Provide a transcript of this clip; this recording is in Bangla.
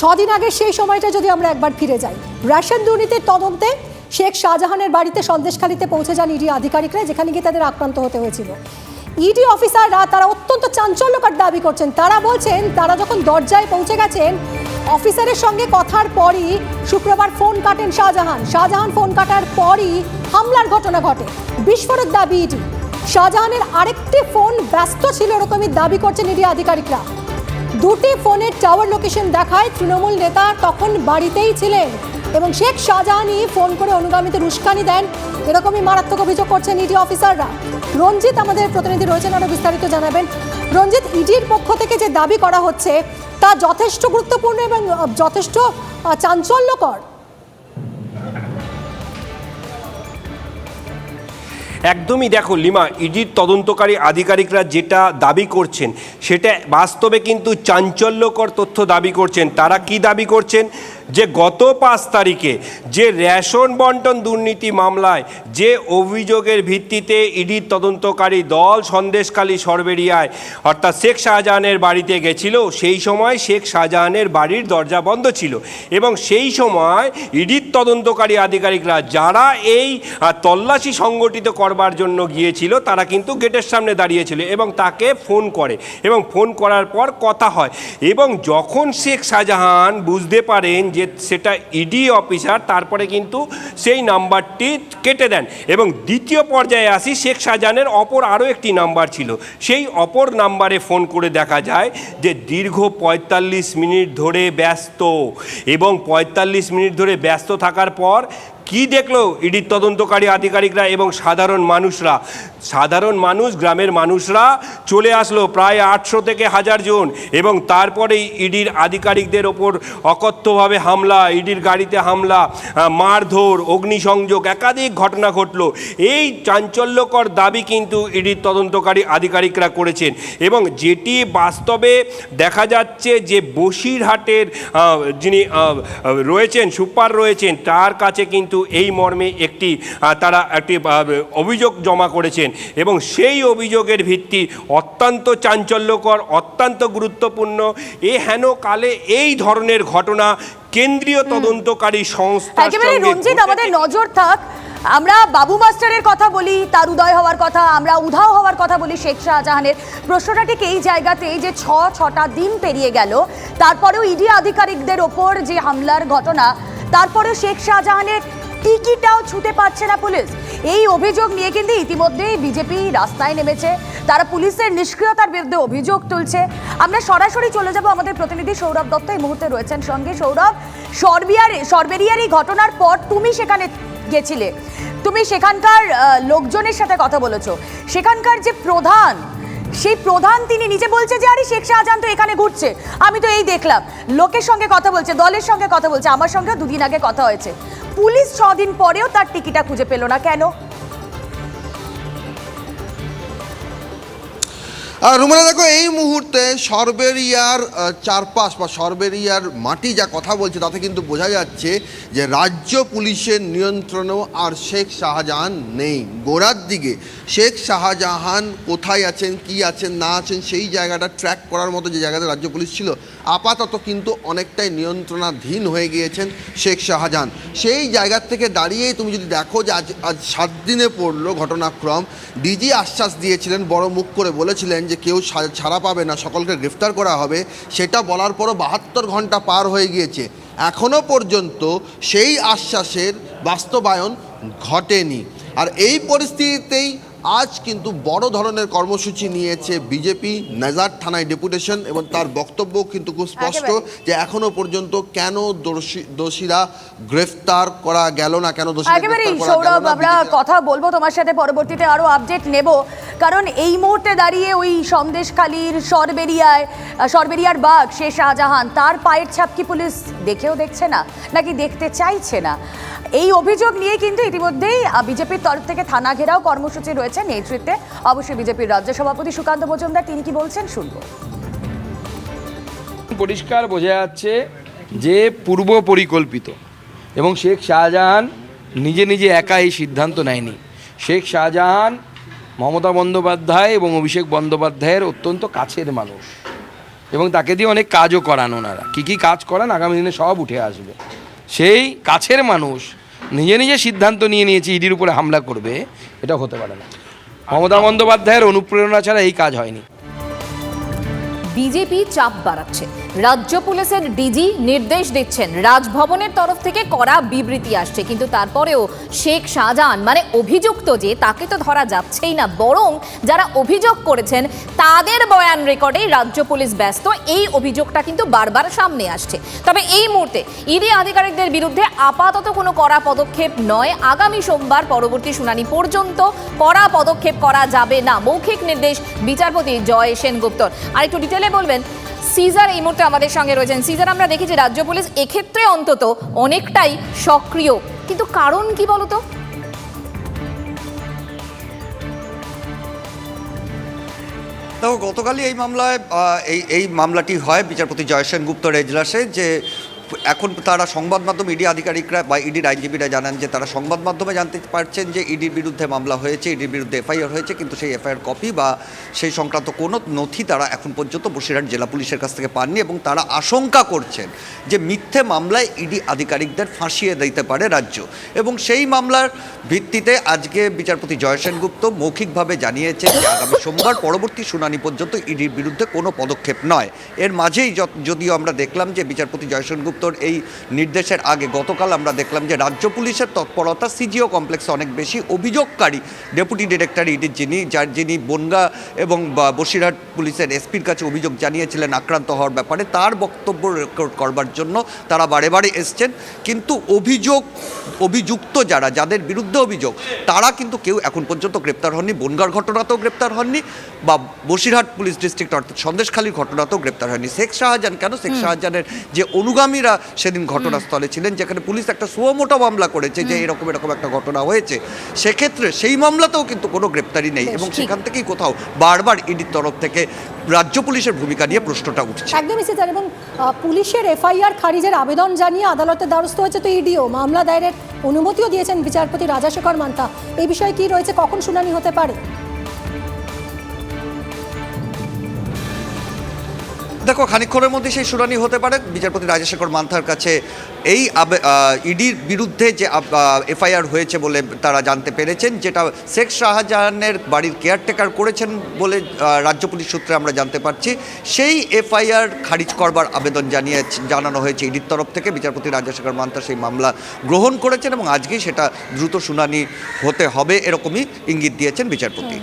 ছদিন আগে সেই সময়টা যদি আমরা একবার ফিরে যাই। রেশন দুর্নীতির তদন্তে শেখ শাহজাহানের বাড়িতে সন্দেশখালিতে পৌঁছে যান ইডি আধিকারিকরা, যেখানে গিয়ে তাদের আক্রান্ত হতে হয়েছিল। ইডি অফিসাররা তারা অত্যন্ত চাঞ্চল্যকর দাবি করছেন। তারা বলছেন, তারা যখন দরজায় পৌঁছে গেছেন, অফিসারের সঙ্গে কথার পরই শুক্রবার ফোন কাটেন শাহজাহান। শাহজাহান ফোন কাটার পরই হামলার ঘটনা ঘটে। বিস্ফোরক দাবি ইডি। শাহজাহানের আরেকটি ফোন ব্যস্ত ছিল এরকমই দাবি করছেন ইডি আধিকারিকরা। দুটি ফোনের টাওয়ার লোকেশন দেখায় তৃণমূল নেতা তখন বাড়িতেই ছিলেন। এবং শেখ শাহজাহানই ফোন করে অনুগামীদের উস্কানি দেন। এরকমই মারাত্মক অভিযোগ করছেন ইডি অফিসাররা। রঞ্জিত আমাদের প্রতিনিধি রয়েছেন আরও বিস্তারিত জানাবেন। রঞ্জিত, ইডির পক্ষ থেকে যে দাবি করা হচ্ছে, তা যথেষ্ট গুরুত্বপূর্ণ এবং যথেষ্ট চাঞ্চল্যকর। একদমই দেখো লিমা, ইডির তদন্তকারী আধিকারিকরা যেটা দাবি করছেন, সেটা বাস্তবে কিন্তু চাঞ্চল্যকর তথ্য দাবি করছেন। তারা কি দাবি করছেন? যে গত পাঁচ তারিখে যে রেশন বন্টন দুর্নীতি মামলায় যে অভিযোগের ভিত্তিতে ইডির তদন্তকারী দল সন্দেশকালী সরবেরিয়ায় অর্থাৎ শেখ শাহজাহানের বাড়িতে গেছিল, সেই সময় শেখ শাহজাহানের বাড়ির দরজা বন্ধ ছিল এবং সেই সময় ইডির তদন্তকারী আধিকারিকরা যারা এই তল্লাশি সংগঠিত করবার জন্য গিয়েছিল, তারা কিন্তু গেটের সামনে দাঁড়িয়েছিল এবং তাকে ফোন করে এবং ফোন করার পর কথা হয় এবং যখন শেখ শাহজাহান বুঝতে পারেন যে সেটা ইডি অফিসার তারপরে কিন্তু সেই নাম্বারটি কেটে দেন। এবং দ্বিতীয় পর্যায়ে আসি, শেখ শাহজাহানের অপর আরও একটি নাম্বার ছিল। সেই অপর নাম্বারে ফোন করে দেখা যায় যে দীর্ঘ পঁয়তাল্লিশ মিনিট ধরে ব্যস্ত। এবং পঁয়তাল্লিশ মিনিট ধরে ব্যস্ত থাকার পর কি দেখল? ইডির তদন্তকারী আধিকারিকরা এবং সাধারণ মানুষরা। সাধারণ মানুষ, গ্রামের মানুষরা চলে আসলো প্রায় আটশো থেকে হাজার জন এবং তারপরেই ইডির আধিকারিকদের ওপর অকথ্যভাবে হামলা, ইডির গাড়িতে হামলা মারধর, অগ্নিসংযোগ, একাধিক ঘটনা ঘটলো। এই চাঞ্চল্যকর দাবি কিন্তু ইডির তদন্তকারী আধিকারিকরা করেছেন এবং যেটি বাস্তবে দেখা যাচ্ছে যে বসিরহাটের যিনি রয়েছেন, সুপার রয়েছেন, তার কাছে কিন্তু এই মর্মে একটি তারা একটি অভিযোগ জমা করেছেন এবং সেই অভিযোগের ভিত্তি অত্যন্ত চাঞ্চল্যকর অত্যন্ত গুরুত্বপূর্ণ। এ হেন কালে এই ধরনের ঘটনা কেন্দ্রীয় তদন্তকারী সংস্থা একেবারে রঞ্জিত আমাদের নজর থাক। আমরা বাবু মাস্টারের কথা বলি তার উদয় হওয়ার কথা আমরা উধাও হওয়ার কথা বলি শেখ শাহজাহানের। প্রশ্নটা ঠিক এই জায়গাতে যে ছ ছটা দিন পেরিয়ে গেল তারপরেও ইডি আধিকারিকদের ওপর যে হামলার ঘটনা তারপরেও শেখ শাহজাহানের টিকিটাও ছুটে পারছে না পুলিশ। এই অভিযোগ নিয়ে কিন্তু ইতিমধ্যেই বিজেপি রাস্তায় নেমেছে। তারা পুলিশের নিষ্ক্রিয়তার বিরুদ্ধে অভিযোগ তুলছে। আমরা সরাসরি চলে যাব আমাদের প্রতিনিধি সৌরভ দত্ত এই মুহূর্তে রয়েছেন সঙ্গে। সৌরভ, সর্বিয়ার, সর্বেরিয়ার এই ঘটনার পর তুমি সেখানে গেছিলে। তুমি সেখানকার লোকজনের সাথে কথা বলেছ। সেখানকার যে প্রধান, সেই প্রধান তিনি নিজে বলছে যে, আরে, শেখ শাহজাহান তো এখানে ঘুরছে। আমি তো এই দেখলাম। লোকের সঙ্গে কথা বলছে, দলের সঙ্গে কথা বলছে, আমার সঙ্গে দুদিন আগে কথা হয়েছে। পুলিশ ছদিন পরেও তার টিকিটা খুঁজে পেল না। কেন? আর রুমানা দেখো, এই মুহূর্তে সরবেরিয়ার চারপাশ বা সরবেরিয়ার মাটি যা কথা বলছে, তাতে কিন্তু বোঝা যাচ্ছে যে রাজ্য পুলিশের নিয়ন্ত্রণেও আর শেখ শাহজাহান নেই। গোড়ার দিকে শেখ শাহজাহান কোথায় আছেন, কি আছেন, না আছেন, সেই জায়গাটা ট্র্যাক করার মতো যে জায়গাতে রাজ্য পুলিশ ছিল, আপাতত কিন্তু অনেকটাই নিয়ন্ত্রণাধীন হয়ে গিয়েছেন শেখ শাহজাহান। সেই জায়গার থেকে দাঁড়িয়েই তুমি যদি দেখো যে আজ আজ সাত দিনে পড়ল ঘটনাক্রম, ডিজি আশ্বাস দিয়েছিলেন, বড় মুখ করে বলেছিলেন যে কেউ ছাড়া পাবে না, সকলকে গ্রেফতার করা হবে, সেটা বলার পরও বাহাত্তর ঘণ্টা পার হয়ে গিয়েছে। এখনও পর্যন্ত সেই আশ্বাসের বাস্তবায়ন ঘটেনি। আর এই পরিস্থিতিতেই আজ কিন্তু বড় ধরনের কর্মসূচি নিয়েছে বিজেপি নাজার থানায় ডেপুটেশন এবং তার বক্তব্য কিন্তু খুব স্পষ্ট যে এখনও পর্যন্ত কেন দোষী দোষীরা গ্রেফতার করা গেল না কেন সৌরভ আমরা কথা বলব তোমার সাথে পরবর্তীতে আরও আপডেট নেব। কারণ এই মুহূর্তে দাঁড়িয়ে ওই সন্দেশখালীর সরবেরিয়ায় সরবেরিয়ার বাঘ সে শাহজাহান তার পায়ের ছাপ কি পুলিশ দেখেও দেখছে না নাকি দেখতে চাইছে না? এই অভিযোগ নিয়ে কিন্তু ইতিমধ্যেই বিজেপির তরফ থেকে থানা ঘেরাও কর্মসূচি রয়েছে। নেতৃত্বে অবশ্যই বিজেপির রাজ্য সভাপতি সুকান্ত মজুমদার, তিনি কি বলছেন শুনব। পরিষ্কার বোঝা যাচ্ছে যে পূর্ব পরিকল্পিত এবং শেখ শাহজাহান নিজে নিজে একা এই সিদ্ধান্ত নেয়নি। শেখ শাহজাহান মমতা বন্দ্যোপাধ্যায় এবং অভিষেক বন্দ্যোপাধ্যায়ের অত্যন্ত কাছের মানুষ এবং তাকে দিয়ে অনেক কাজও করান ওনারা। কী কী কাজ করান আগামী দিনে সব উঠে আসবে। সেই কাছের মানুষ নিজে নিজে সিদ্ধান্ত নিয়ে নিয়েছে, ইডির উপরে হামলা করবে, এটা হতে পারে না। মমতা বন্দ্যোপাধ্যায়ের অনুপ্রেরণা ছাড়া এই কাজ হয়নি। বিজেপি চাপ বাড়াচ্ছে। রাজ্য পুলিশের ডিজি নির্দেশ দিচ্ছেন। রাজভবনের তরফ থেকে করা বিবৃতি আসছে। কিন্তু তারপরেও শেখ শাহজাহান মানে অভিযুক্ত যে, তাকে তো ধরা যাচ্ছেই না। বরং যারা অভিযোগ করেছেন, তাদের বয়ান রেকর্ডে রাজ্য পুলিশ ব্যস্ত। এই অভিযোগটা কিন্তু বারবার সামনে আসছে। তবে এই মুহূর্তে ইডি আধিকারিকদের বিরুদ্ধে আপাতত কোনো কড়া পদক্ষেপ নয়। আগামী সোমবার পরবর্তী শুনানি পর্যন্ত কড়া পদক্ষেপ করা যাবে না। মৌখিক নির্দেশ বিচারপতি জয় সেনগুপ্তর। আর একটু ডিটেলে বলবেন, সিজার এই মুহূর্তে আমাদের সঙ্গে রয়েছেন। সিজার, আমরা দেখি যে রাজ্য পুলিশ এক্ষেত্রে অন্তত অনেকটাই সক্রিয়। কিন্তু কারণ কি বলতো? দেখো, গতকালই এই মামলায় এই এই মামলাটি হয় বিচারপতি জয়সেন গুপ্তর এজলাসে যে এখন তারা সংবাদ মাধ্যম ইডি আধিকারিকরা বা ইডির আইনজীবীরা জানান যে তারা সংবাদ মাধ্যমে জানতে পারছেন যে ইডির বিরুদ্ধে মামলা হয়েছে, ইডির বিরুদ্ধে এফআইআর হয়েছে, কিন্তু সেই এফআইআর কপি বা সেই সংক্রান্ত কোনো নথি তারা এখন পর্যন্ত বসিরহাট জেলা পুলিশের কাছ থেকে পাননি এবং তারা আশঙ্কা করছেন যে মিথ্যে মামলায় ইডি আধিকারিকদের ফাঁসিয়ে দিতে পারে রাজ্য। এবং সেই মামলার ভিত্তিতে আজকে বিচারপতি জয়সেন গুপ্ত মৌখিকভাবে জানিয়েছেন যে আগামী সোমবার পরবর্তী শুনানি পর্যন্ত ইডির বিরুদ্ধে কোনো পদক্ষেপ নয়। এর মাঝেই যদিও আমরা দেখলাম যে বিচারপতি জয়সেন গুপ্তর এই নির্দেশের আগে গতকাল আমরা দেখলাম যে রাজ্য পুলিশের তৎপরতা সিজিও কমপ্লেক্সে অনেক বেশি অভিযোগকারী ডেপুটি ডিরেক্টর ইডির যিনি যার যিনি বনগা এবং বা- বসিরহাট পুলিশের এসপির কাছে অভিযোগ জানিয়েছিলেন আক্রান্ত হওয়ার ব্যাপারে তার বক্তব্য রেকর্ড করবার জন্য তারা বারে বারে এসছেন। কিন্তু অভিযোগ অভিযুক্ত যারা যাদের বিরুদ্ধে অভিযোগ তারা কিন্তু কেউ এখন পর্যন্ত গ্রেপ্তার হননি। বনগার ঘটনাতেও গ্রেপ্তার হননি বা বসিরহাট পুলিশ ডিস্ট্রিক্ট অর্থাৎ সন্দেশখালীর ঘটনাতেও গ্রেপ্তার হয়নি। শেখ শাহজাহান কেন? শেখ শাহজাহানের যে অনুগামীরা সেদিন ঘটনাস্থলে ছিলেন যেখানে পুলিশ একটা সুমোটো মামলা করেছে যে এরকম এরকম একটা ঘটনা হয়েছে। সেক্ষেত্রে সেই মামলাতেও কিন্তু কোনো গ্রেপ্তারি নেই এবং সেখান থেকেই কোথাও বারবার ইডির তরফ থেকে রাজ্য পুলিশের ভূমিকা নিয়ে প্রশ্নটা উঠছে। একদমই সিজার এবং পুলিশের এফআইআর খারিজের আবেদন জানিয়ে আদালতের দ্বারস্থ হয়েছে তো ইডিও। মামলা দায়েরের অনুমতিও দিয়েছেন বিচারপতি রাজাশেখর মান্তা। এই বিষয়ে কি রয়েছে? কখন শুনানি হতে পারে? দেখো খানিক্ষণের মধ্যে সেই শুনানি হতে পারে। বিচারপতি রাজশেখর মান্থার কাছে এই ইডির বিরুদ্ধে যে এফআইআর হয়েছে বলে তারা জানতে পেরেছেন, যেটা শেখ শাহজাহানের বাড়ির কেয়ারটেকার করেছেন বলে রাজ্য পুলিশ সূত্রে আমরা জানতে পারছি। সেই এফআইআর খারিজ করবার আবেদন জানিয়ে জানানো হয়েছে ইডির তরফ থেকে। বিচারপতি রাজশেখর মান্থা সেই মামলা গ্রহণ করেছেন এবং আজকেই সেটা দ্রুত শুনানি হতে হবে, এরকমই ইঙ্গিত দিয়েছেন বিচারপতি।